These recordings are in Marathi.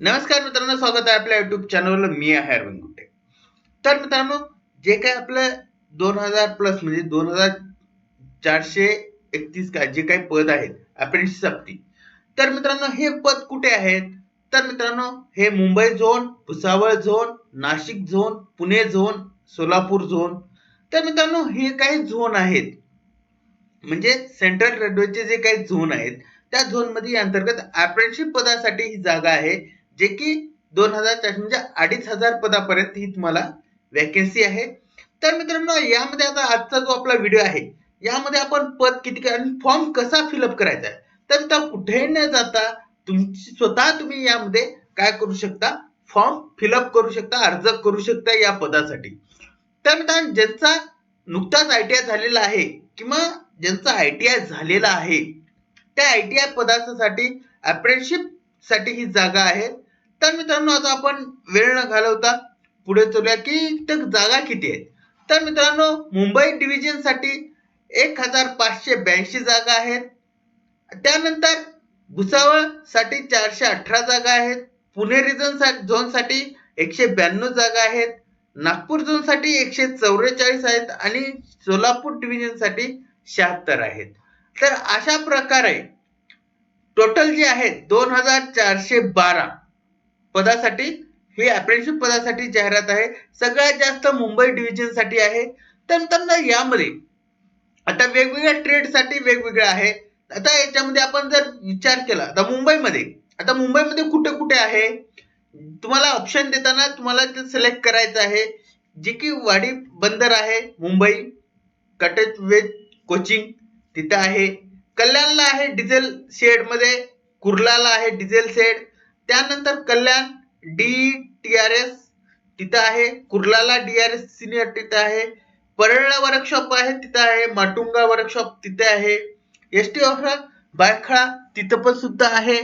नमस्कार मित्रांनो स्वागत आहे आपल्या युट्यूब चॅनलवर मी आहे अरविंद गुट्टे तर मित्रांनो जे काय आपलं दोन हजार प्लस म्हणजे दोन हजार चारशे एकतीस काय जे काही पद आहेत अप्रेंटिससाठी. तर मित्रांनो हे पद कुठे आहेत? तर मित्रांनो हे Mumbai zone Bhusawal zone Nashik zone Pune zone Solapur zone तर मित्रांनो हे काही झोन आहेत. म्हणजे सेंट्रल रेल्वेचे जे काही झोन आहेत त्या झोनमध्ये अंतर्गत अप्रेंटिसशिप पदासाठी ही जागा आहे. जे की दोन हजार चारशे म्हणजे अडीच हजार पदापर्यंत ही तुम्हाला वॅकन्सी आहे. तर मित्रांनो यामध्ये आता आजचा जो आपला व्हिडिओ आहे यामध्ये आपण पद किती आणि फॉर्म कसा फिलअप करायचा आहे? तर त्या कुठेही न जाता तुमची स्वतः तुम्ही यामध्ये काय करू शकता? फॉर्म फिलअप करू शकता अर्ज करू शकता या पदासाठी. तर मित्रांनो ज्यांचा नुकताच आय टी आय झालेला आहे किंवा ज्यांचा आय टी आय झालेला आहे त्या आय टी आय पदासाठी अप्रेंटिसशिपसाठी ही जागा आहे. तर मित्रांनो आता आपण वेळ न घालवता पुढे चलूया की तर जागा किती आहेत तर मित्रांनो मुंबई डिव्हिजनसाठी एक हजार पाचशे ब्याऐंशी जागा आहेत. त्यानंतर भुसावळसाठी चारशे अठरा जागा आहेत. पुणे रिजन झोनसाठी एकशे ब्याण्णव जागा आहेत. नागपूर झोनसाठी एकशे चौवेचाळीस आहेत आणि सोलापूर डिव्हिजनसाठी शहात्तर आहेत. तर अशा प्रकारे टोटल जे आहेत दोन हजार चारशे बारा पदासाठी ही अप्रेंटिसशिप पदासाठी जाहिरात आहे. सगळ्यात जास्त मुंबई डिव्हिजनसाठी आहे. तर मित्रांनो यामध्ये आता वेगवेगळ्या ट्रेडसाठी वेगवेगळ्या आहे. आता याच्यामध्ये आपण जर विचार केला तर मुंबईमध्ये आता मुंबईमध्ये कुठे कुठे आहे? तुम्हाला ऑप्शन देताना तुम्हाला ते सिलेक्ट करायचं आहे. जे की वाडी बंदर आहे मुंबई कटेज वेज कोचिंग तिथं आहे. कल्याणला आहे डिझेल शेडमध्ये कुर्लाला आहे डिझेल शेड त्यानंतर Kalyan D T R S तिथं आहे. कुर्लाला डी आर एस सिनियर तिथं आहे. परळला वर्कशॉप आहे तिथं आहे. माटुंगा वर्कशॉप तिथे आहे. एस टी ऑफर बायखळा तिथं पण सुद्धा आहे.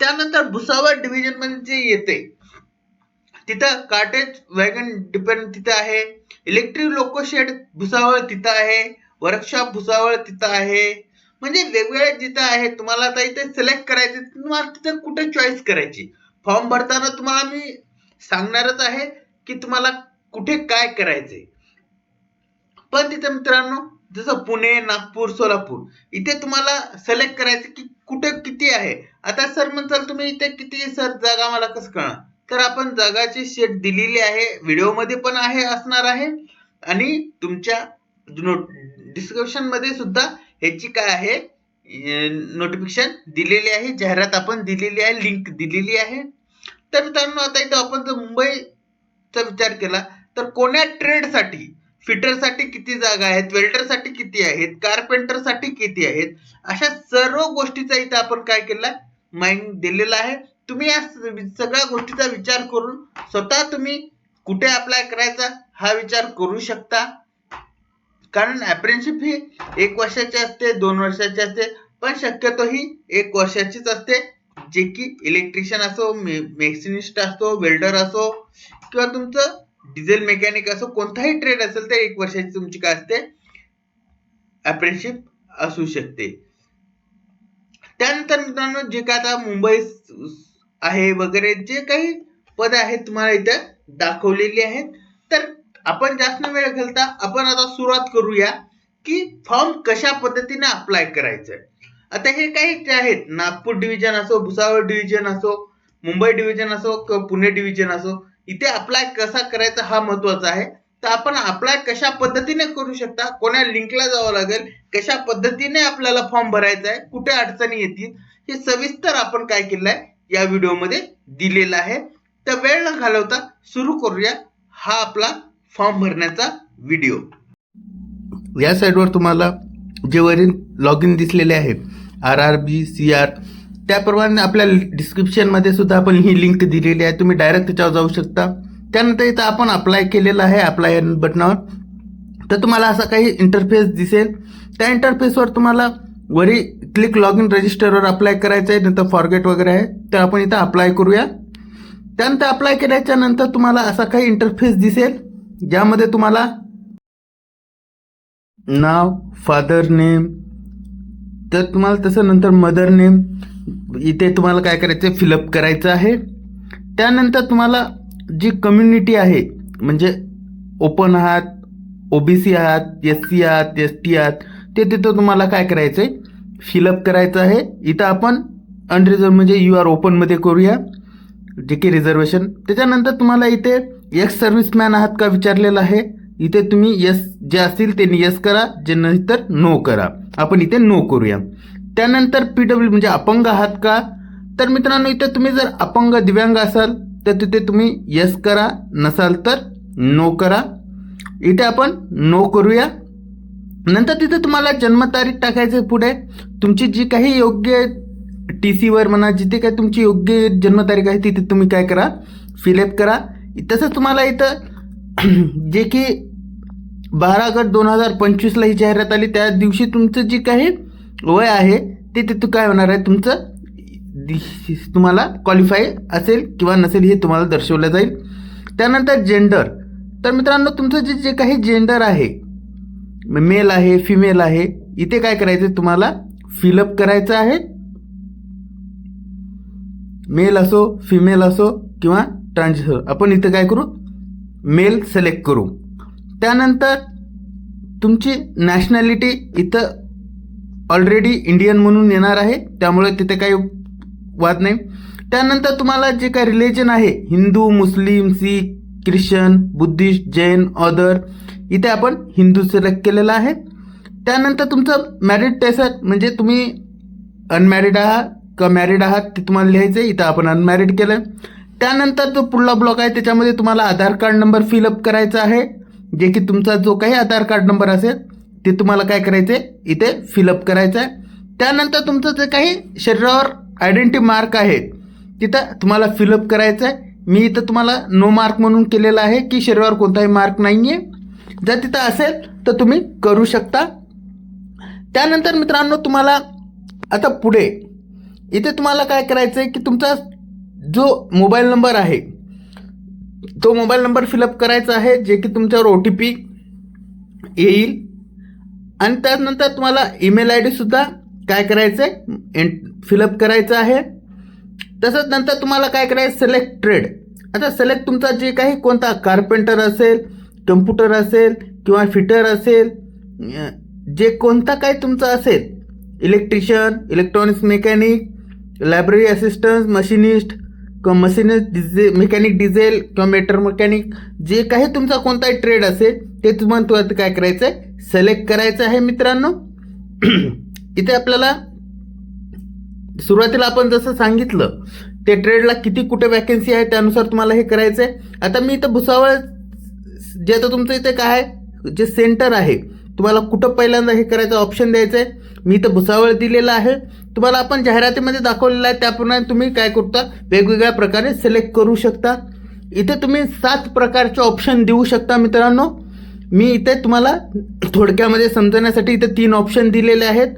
त्यानंतर भुसावळ डिव्हिजनमध्ये जे येते तिथं कार्टेज वॅगन डिपेंड तिथं आहे. इलेक्ट्रिक लोकोशेड भुसावळ तिथं आहे. वर्कशॉप भुसावळ तिथं आहे. म्हणजे वेगवेगळे जिथं आहे तुम्हाला आता इथे सिलेक्ट करायचे तुम्हाला तिथे कुठे चॉईस करायची? फॉर्म भरताना तुम्हाला मी सांगणारच आहे की तुम्हाला कुठे काय करायचे पण तिथे मित्रांनो जसं पुणे नागपूर सोलापूर इथे तुम्हाला सिलेक्ट करायचं की कुठे किती आहे. आता सर म्हणताल तुम्ही इथे किती सर जागा मला कसं कळणार? तर आपण जागाची शेट दिलेली आहे व्हिडिओमध्ये पण आहे असणार आहे. आणि तुमच्या डिस्क्रिप्शनमध्ये सुद्धा ह्याची काय आहे? नोटिफिकेशन दिलेली आहे जाहिरात आपण दिलेली आहे लिंक दिलेली आहे. तर मित्रांनो आता इथं आपण जर मुंबईचा विचार केला तर कोण्या ट्रेडसाठी फिटरसाठी किती जागा आहेत वेल्डरसाठी किती आहेत कारपेंटरसाठी किती आहेत अशा सर्व गोष्टीचा इथं आपण काय केलं माइंड दिलेला आहे. तुम्ही या सगळ्या गोष्टीचा विचार करून स्वतः तुम्ही कुठे अप्लाय करायचा हा विचार करू शकता. कारण अप्रेंटिसशिप ही एक वर्षाची असते दोन वर्षाची असते पण शक्यतो ही एक वर्षाचीच असते. जे की इलेक्ट्रिशियन असो मेसिनिस्ट असो वेल्डर असो किंवा तुमचं डिझेल मेकॅनिक असो कोणताही ट्रेड असेल तर एक वर्षाची तुमची काय असते? अप्रेंटिसशिप असू शकते. त्यानंतर मित्रांनो जे काय आता मुंबई आहे वगैरे जे काही पद आहेत तुम्हाला इथं दाखवलेली आहेत तर आपण जास्त वेळ घालता आपण आता सुरुवात करूया की फॉर्म कशा पद्धतीने अप्लाय करायचं. आता हे काही जे आहेत. नागपूर डिव्हिजन असो भुसावळ डिव्हिजन असो मुंबई डिव्हिजन असो किंवा पुणे डिव्हिजन असो इथे अप्लाय कसा करायचा हा महत्त्वाचा आहे. तर आपण अप्लाय कशा पद्धतीने करू शकता कोणा लिंकला जावं लागेल कशा पद्धतीने आपल्याला फॉर्म भरायचा आहे कुठे अडचणी येतील हे सविस्तर आपण काय केलं आहे या व्हिडिओमध्ये दिलेलं आहे. तर वेळ न घालवता सुरू करूया हा आपला फॉर्म भरण्याचा व्हिडिओ. या साईडवर तुम्हाला जे वरील लॉग इन दिसलेले आहे R R B C R त्याप्रमाणे आपल्या डिस्क्रिप्शनमध्ये सुद्धा आपण ही लिंक दिलेली आहे. तुम्ही डायरेक्ट त्याच्यावर जाऊ शकता. त्यानंतर इथं आपण अप्लाय केलेलं आहे अप्लाय बटनावर तर तुम्हाला असा काही इंटरफेस दिसेल. त्या इंटरफेसवर तुम्हाला वरी क्लिक लॉग इन रजिस्टरवर अप्लाय करायचं आहे नंतर फॉरगेट वगैरे आहे. तर आपण इथं अप्लाय करूया. त्यानंतर अप्लाय केल्याच्यानंतर तुम्हाला असा काही इंटरफेस दिसेल. ज्यामध्ये तुम्हाला नाव फादर नेम तर तुम्हाला तसं नंतर मदर नेम इथे तुम्हाला काय करायचं आहे? फिलअप करायचं आहे. त्यानंतर तुम्हाला जी कम्युनिटी आहे म्हणजे ओपन आहात ओ बी सी आहात एस सी आहात एस टी आहात ते तिथं तुम्हाला काय करायचं आहे फिलअप करायचं आहे. इथं आपण अनरिझर्व म्हणजे यू आर ओपनमध्ये करूया. जे की रिझर्वेशन त्याच्यानंतर तुम्हाला इथे एक्स सर्व्हिसमॅन आहात का विचारलेलं आहे? इथे तुम्ही यस जे असतील ते यस करा जे नाही तर नो करा. आपण इथे नो करूया. त्यानंतर पी डब्ल्यू म्हणजे अपंग आहात का? तर मित्रांनो इथे तुम्ही जर अपंग दिव्यांग असाल तर तिथे तुम्ही यस करा. नसाल तर नो करा. इथे आपण नो करूया. नंतर तिथे तुम्हाला जन्मतारीख टाकायचं पुढे. तुमची जी काही योग्य टी सीवर म्हणा जिथे काय तुमची योग्य जन्मतारीख आहे तिथे तुम्ही काय करा? फिलअप करा. तसंच तुम्हाला इथं जे की बारा गट दोन हजार पंचवीसला ही जाहिरात आली त्या दिवशी तुमचं जे काही वय आहे ते तिथं काय होणार आहे? तुमचं तुम्हाला क्वालिफाय असेल किंवा नसेल हे तुम्हाला दर्शवलं जाईल. त्यानंतर जेंडर तर मित्रांनो तुमचं जे जे काही जेंडर आहे मेल आहे फिमेल आहे इथे काय करायचं तुम्हाला फिलअप करायचं आहे. मेल असो फिमेल असो किंवा ट्रान्झर आपण इथं काय करू? मेल सिलेक्ट करू. त्यानंतर तुमची नॅशनॅलिटी इथं ऑलरेडी इंडियन म्हणून येणार आहे. त्यामुळे तिथे काही वाद नाही. त्यानंतर तुम्हाला जे काही रिलिजन आहे Hindu Muslim Sikh Christian Buddhist Jain other इथे आपण हिंदू सिलेक्ट केलेला आहे. त्यानंतर तुमचं मॅरिड टेसर म्हणजे तुम्ही अनमॅरिड आहात का मॅरिड आहात ते तुम्हाला लिहायचं आहे इथं आपण अनमॅरिड केलं त्यानंतर जो पुढला ब्लॉक आहे त्याच्यामध्ये तुम्हाला आधार कार्ड नंबर फिलअप करायचा आहे. जे की तुमचा जो काही आधार कार्ड नंबर असेल ते तुम्हाला काय करायचं आहे इथे फिलअप करायचं आहे. त्यानंतर तुमचं जे काही शरीरावर आयडेंटिटी मार्क आहे तिथं तुम्हाला फिलअप करायचं आहे. मी इथं तुम्हाला नो मार्क म्हणून केलेलं आहे की शरीरावर कोणताही मार्क नाही आहे जर तिथं असेल तर तुम्ही करू शकता. त्यानंतर मित्रांनो तुम्हाला आता पुढे इथे तुम्हाला काय करायचं आहे की तुमचा जो मोबाईल नंबर आहे तो मोबाईल नंबर फिलअप करायचा आहे जे की तुमच्यावर ओ टी पी येईल. आणि त्यानंतर तुम्हाला ईमेल आय डीसुद्धा काय करायचं आहे फिलअप करायचं आहे. तसंच नंतर तुम्हाला काय करायचं सिलेक्ट ट्रेड आता सिलेक्ट तुमचा जे काही कोणता कार्पेंटर असेल कम्प्युटर असेल किंवा फिटर असेल जे कोणता काय तुमचा असेल electrician electronics mechanic library assistant machinist किंवा मशिनिस्ट डिझे मेकॅनिक डिझेल किंवा मेटर मेकॅनिक जे काही तुमचा कोणताही ट्रेड असेल ते तुम्हाला तुम्हाला काय करायचं आहे सिलेक्ट करायचं आहे मित्रांनो. इथे आपल्याला सुरुवातीला आपण जसं सांगितलं ते ट्रेडला किती कुठे वॅकन्सी आहे त्यानुसार तुम्हाला हे करायचं आहे आता मी इथं भुसावळ जे आता तुमचं इथे काय आहे जे सेंटर आहे तुम्हाला कुठं पहिल्यांदा हे करायचं ऑप्शन द्यायचं आहे मी इथं भुसावळ दिलेलं आहे. तुम्हाला आपण जाहिरातीमध्ये दाखवलेलं आहे त्याप्रमाणे तुम्ही काय करता? वेगवेगळ्या प्रकारे सिलेक्ट करू शकता. इथे तुम्ही सात प्रकारचे ऑप्शन देऊ शकता मित्रांनो. मी इथे तुम्हाला थोडक्यामध्ये समजण्यासाठी इथे तीन ऑप्शन दिलेले आहेत.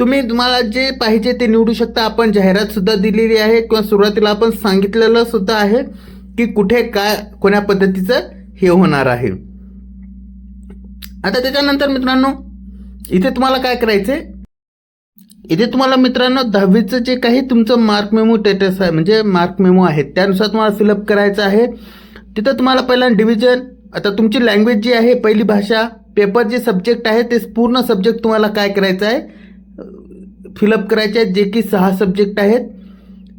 तुम्ही तुम्हाला जे पाहिजे ते निवडू शकता. आपण जाहिरातसुद्धा दिलेली आहे. किंवा सुरुवातीला आपण सांगितलेलं सुद्धा आहे की कुठे काय कोण्या पद्धतीचं हे होणार आहे. आता त्याच्यानंतर मित्रांनो इथे तुम्हाला काय करायचं आहे इथे तुम्हाला मित्रांनो दहावीचं जे काही तुमचं मार्क मेमो स्टेटस आहे म्हणजे मार्क मेमो आहे त्यानुसार तुम्हाला फिलअप करायचं आहे. तिथं तुम्हाला पहिला डिव्हिजन आता तुमची लँग्वेज जी आहे पहिली भाषा पेपर जे सब्जेक्ट आहे ते पूर्ण सब्जेक्ट तुम्हाला काय करायचं आहे? फिलअप करायचे आहेत जे की सहा सब्जेक्ट आहेत.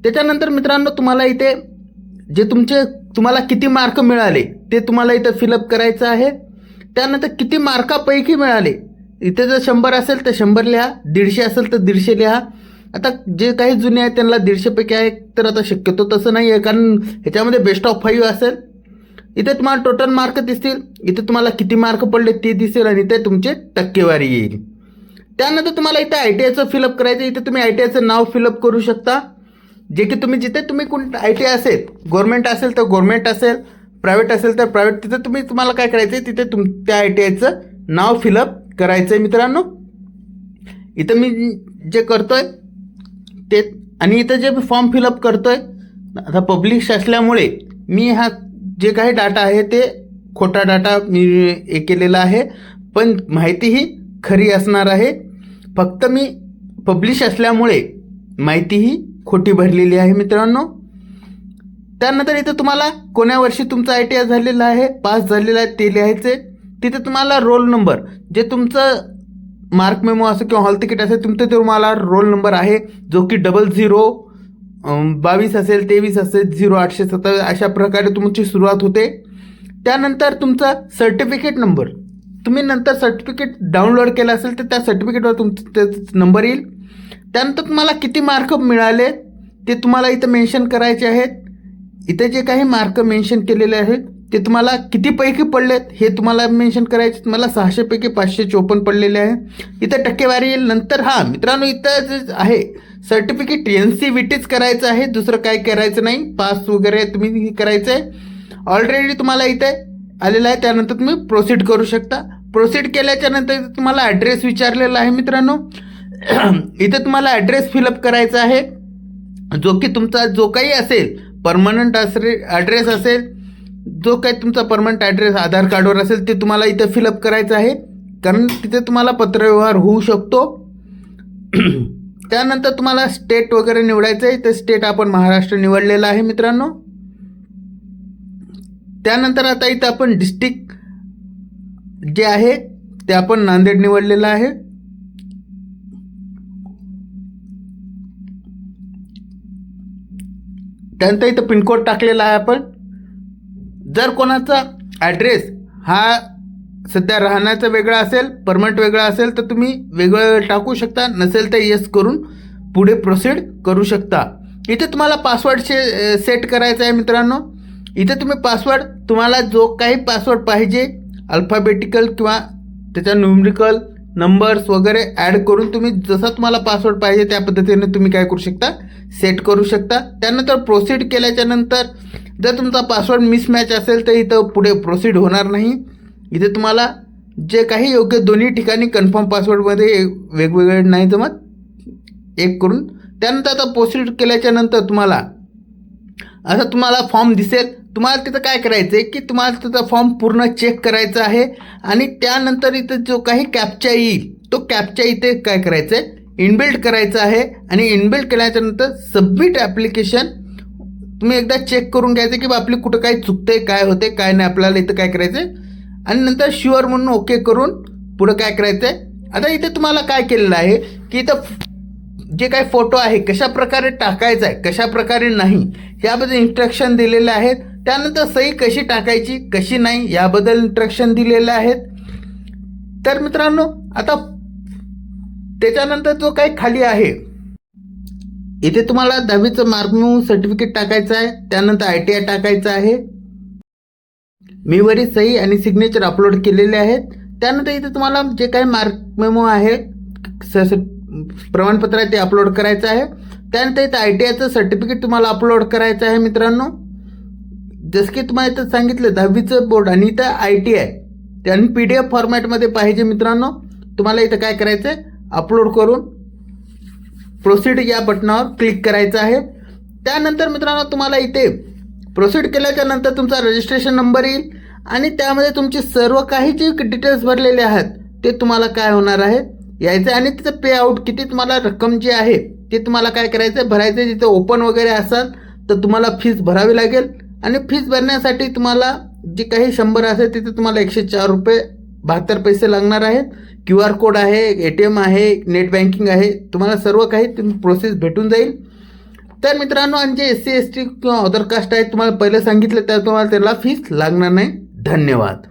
त्याच्यानंतर मित्रांनो तुम्हाला इथे जे तुमचे तुम्हाला किती मार्क मिळाले ते तुम्हाला इथं फिलअप करायचं आहे. त्यानंतर किती मार्कापैकी मिळाले इथे जर शंभर असेल तर शंभर लिहा दीडशे असेल तर दीडशे लिहा. आता जे काही जुने आहेत त्यांना दीडशेपैकी आहे तर आता शक्यतो तसं नाही आहे कारण ह्याच्यामध्ये बेस्ट ऑफ फाईव्ह असेल. इथे तुम्हाला टोटल मार्क दिसतील. इथे तुम्हाला किती मार्क पडले ते दिसेल आणि इथे तुमचे टक्केवारी येईल. त्यानंतर तुम्हाला इथे आय टी आयचं फिलअप करायचं इथे तुम्ही आय टी आयचं नाव फिलअप करू शकता. जे की तुम्ही जिथे तुम्ही कोण आय टी आय असेल गव्हर्मेंट असेल तर गव्हर्मेंट असेल प्रायव्हेट असेल तर प्रायव्हेट तिथे तुम्ही तुम्हाला काय करायचं आहे तिथे तुम त्या आय टी आयचं नाव फिलअप करायचं आहे मित्रांनो. इथं मी जे करतोय ते आणि इथं जे फॉर्म फिलअप करतोय आता पब्लिश असल्यामुळे मी हा जे काही डाटा आहे ते खोटा डाटा मी हे केलेला आहे. पण माहिती ही खरी असणार आहे. फक्त मी पब्लिश असल्यामुळे माहिती ही खोटी भरलेली आहे मित्रांनो. त्यानंतर इथं तुम्हाला कोण्या वर्षी तुमचा आय टी आय झालेला आहे पास झालेला आहे ते लिहायचे तिथे तुम्हाला रोल नंबर जे तुमचं मार्क मेमो असं किंवा हॉल तिकीट असेल तुमचं ते तुम्हाला रोल नंबर आहे जो की डबल झिरो बावीस असेल तेवीस असेल झिरो आठशे सत्तावीस अशा प्रकारे तुमची सुरुवात होते. त्यानंतर तुमचा सर्टिफिकेट नंबर तुम्ही नंतर सर्टिफिकेट डाउनलोड केलं असेल तर त्या सर्टिफिकेटवर तुमचं ते नंबर येईल. त्यानंतर तुम्हाला किती मार्क मिळाले ते तुम्हाला इथं मेन्शन करायचे आहेत. इथे जे काही मार्क मेन्शन केलेले आहेत ते तुम्हाला कितीपैकी पडलेत हे तुम्हाला मेन्शन करायचे तुम्हाला मला सहाशेपैकी पाचशे चोपन्न पडलेले आहे. इथं टक्केवारी येईल नंतर हां मित्रांनो इथं जे आहे. सर्टिफिकेट एन सी व्ही टीच करायचं आहे. दुसरं काय करायचं नाही. पास वगैरे तुम्ही करायचं आहे. ऑलरेडी तुम्हाला इथे आलेलं आहे. त्यानंतर तुम्ही प्रोसीड करू शकता. प्रोसीड केल्याच्यानंतर तुम्हाला ॲड्रेस विचारलेला आहे मित्रांनो. इथे तुम्हाला ॲड्रेस फिलअप करायचा आहे. जो की तुमचा जो काही असेल परमनंट असे ॲड्रेस असेल जो काही तुमचा परमनंट ॲड्रेस आधार कार्डवर असेल ते तुम्हाला इथं फिलअप करायचं आहे. कारण तिथे तुम्हाला पत्रव्यवहार होऊ शकतो. त्यानंतर तुम्हाला स्टेट वगैरे निवडायचं आहे. तर स्टेट आपण महाराष्ट्र निवडलेलं आहे मित्रांनो. त्यानंतर आता इथं आपण डिस्ट्रिक्ट जे आहे ते आपण नांदेड निवडलेलं आहे. त्यानंतर इथं पिनकोड टाकलेला आहे आपण. जर कोणाचा ॲड्रेस हा सध्या राहण्याचा वेगळा असेल परमनंट वेगळा असेल तर तुम्ही वेगळं टाकू शकता. नसेल तर येस करून पुढे प्रोसीड करू शकता. इथे तुम्हाला पासवर्ड से सेट करायचा आहे मित्रांनो. इथे तुम्ही पासवर्ड तुम्हाला जो काही पासवर्ड पाहिजे अल्फाबेटिकल किंवा त्याच्या न्यूमरिकल नंबर्स वगैरे ॲड करून तुम्ही जसा तुम्हाला पासवर्ड पाहिजे त्या पद्धतीने तुम्ही काय करू शकता? सेट करू शकता. त्यानंतर प्रोसीड केल्याच्यानंतर जर तुमचा पासवर्ड मिसमॅच असेल तर इथं पुढे प्रोसीड होणार नाही. इथे तुम्हाला जे काही योग्य दोन्ही ठिकाणी कन्फर्म पासवर्डमध्ये वेगवेगळे नाही जमत एक करून. त्यानंतर आता प्रोसीड केल्याच्यानंतर तुम्हाला असं तुम्हाला फॉर्म दिसेल. तुम्हाला तिथं काय करायचं आहे की तुम्हाला तिथं फॉर्म पूर्ण चेक करायचा आहे आणि त्यानंतर इथं जो काही कॅपचा येईल तो कॅपचा इथे काय करायचं आहे इनबिल्ड करायचं आहे आणि इनबिल्ड केल्याच्यानंतर सबमिट ॲप्लिकेशन तुम्ही एकदा चेक करून घ्यायचं की बा आपली कुठं काय चुकतंय काय होते काय नाही आपल्याला इथं काय करायचं आहे आणि नंतर शुअर म्हणून ओके करून पुढं काय करायचं आहे आता इथे तुम्हाला काय केलेलं आहे की इथं जे काही फोटो आहे कशा प्रकारे टाकायचा आहे कशा प्रकारे नाही याबद्दल इन्स्ट्रक्शन दिलेले आहेत. त्यानंतर सही कशी टाकायची कशी नाही याबद्दल इन्स्ट्रक्शन दिलेले आहेत. तर मित्रांनो आता त्याच्यानंतर जो काही खाली आहे इथे तुम्हाला दहावीचं मार्क सर्टिफिकेट टाकायचं आहे त्यानंतर आय टी आय टाकायचं आहे. मी वरील सही आणि सिग्नेचर अपलोड केलेले आहेत. त्यानंतर इथे तुम्हाला जे काही मार्क मेमो आहे स प्रमाणपत्र आहे ते अपलोड करायचं आहे. त्यानंतर इथं आय टी आयचं सर्टिफिकेट तुम्हाला अपलोड करायचं आहे मित्रांनो. जसं की तुम्हाला इथं सांगितलं दहावीचं बोर्ड आणि इथं आय टी आय ते आणि पी डी एफ फॉर्मॅटमध्ये पाहिजे मित्रांनो. तुम्हाला इथं काय करायचं आहे अपलोड करून प्रोसीड या बटनावर क्लिक करायचं आहे. त्यानंतर मित्रांनो तुम्हाला इथे प्रोसीड केल्याच्यानंतर तुमचा रजिस्ट्रेशन नंबर येईल आणि त्यामध्ये तुमचे सर्व काही जे डिटेल्स भरलेले आहेत ते तुम्हाला काय होणार आहे यायचं आहे आणि तिचं पे आउट किती तुम्हाला रक्कम जी आहे ते तुम्हाला काय करायचं आहे भरायचं आहे जिथे ओपन वगैरे असाल तर तुम्हाला फीस भरावी लागेल. आणि फीस भरण्यासाठी तुम्हाला जी काही शंभर असेल तिथे तुम्हाला एकशे चार रुपये बहात्तर पैसे लागणार आहेत. क्यू आर कोड आहे ए टी एम आहे नेट बँकिंग आहे. तुम्हाला सर्व काही तुम्ही प्रोसेस भेटून जाईल. तर मित्रांनो आणि जे एस सी एस टी किंवा अदर कास्ट आहेत तुम्हाला पहिले सांगितलं तर तुम्हाला त्याला फीस लागणार नाही. धन्यवाद.